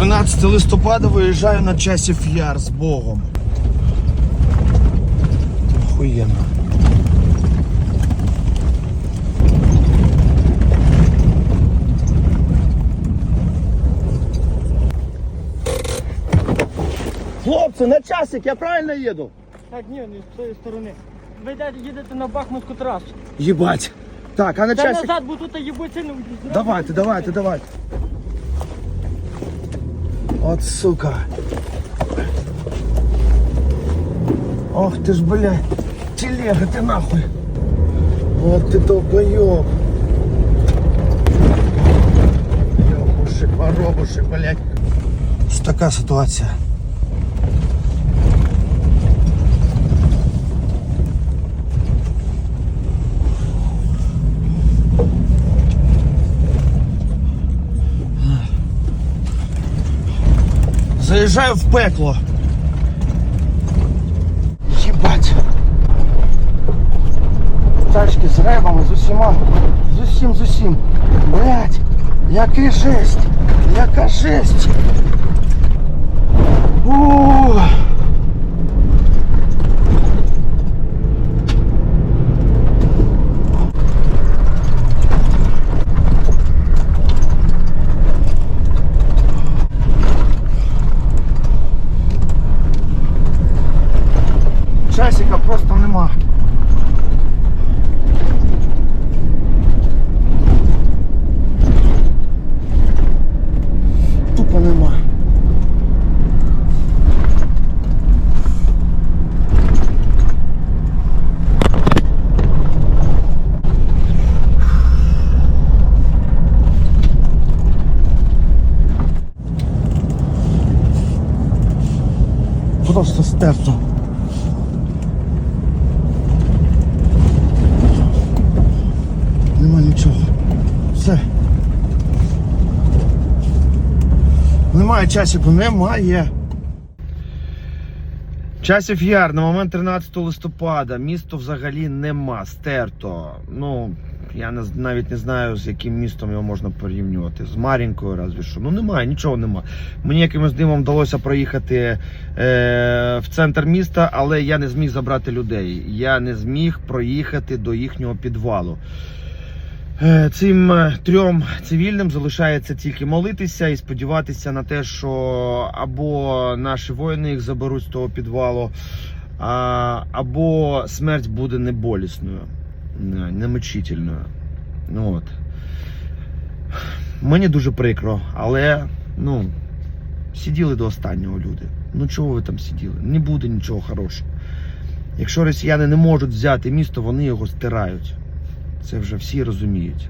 13 листопада виїжджаю на часів яр з Богом. Охуєнно. Хлопці, на часик, я правильно їду? Так, ні, не з цієї сторони. Ви йдете, їдете на Бахмутську трасу. Єбать. Так, а на Та часик. назад, бо тут їбуться не Давайте, давайте, давайте. От сука. Ох ти ж, блядь. Телега, ти нахуй. От ти долбойоб. Йобушек, воробушек, блядь. Ось така ситуація. Заїжджаю в пекло. Єбать. Тачки з ребами, з усіма. З усім, з усім. Блять, який жесть. Яка жесть. Ух. Часика просто нема. Тупо нема. Просто стерто. Нема нічого. Все. Немає часіку, немає. Часів яр на момент 13 листопада. Місто взагалі нема, стерто. Ну, я навіть не знаю, з яким містом його можна порівнювати. З Мар'їнкою, разві що. Ну немає, нічого немає. Мені якимось дивом вдалося проїхати е, в центр міста, але я не зміг забрати людей. Я не зміг проїхати до їхнього підвалу. Е, Цим е, трьом цивільним залишається тільки молитися і сподіватися на те, що або наші воїни їх заберуть з того підвалу, або смерть буде не болісною, не- не мучительною. Ну, от. Мені дуже прикро, але ну, сиділи до останнього люди. Ну чого ви там сиділи? Не буде нічого хорошого. Якщо росіяни не можуть взяти місто, вони його стирають. Це вже всі розуміють.